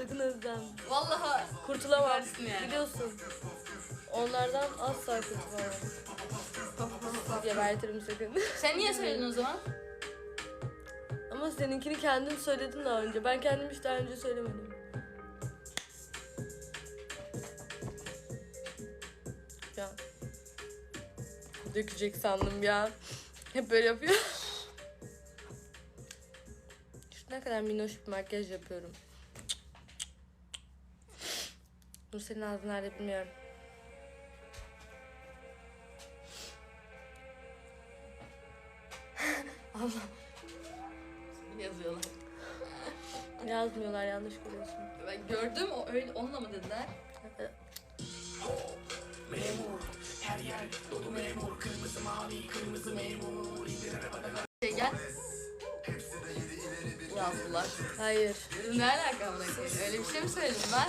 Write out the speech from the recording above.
sakın Özlem. Vallahi Kurtulamam. Versin yani. Biliyorsun. Onlardan asla kurtulamam. Gebertirim sakın. sen niye söyledin o zaman? Ama seninkini kendin söyledin daha önce. Ben kendim hiç daha önce söylemedim. Ya. Dökecek sandım ya. Hep böyle yapıyor. Şu ne kadar minnoş bir makyaj yapıyorum. Dur senin ağzın nerede bilmiyorum. Yazıyorlar. Yazmıyorlar yanlış görüyorsun. Ben gördüm o öyle onunla mı dediler? Şey gel. Yazdılar. Hayır. Ne alaka amına koyayım? Öyle bir şey mi söyledim ben?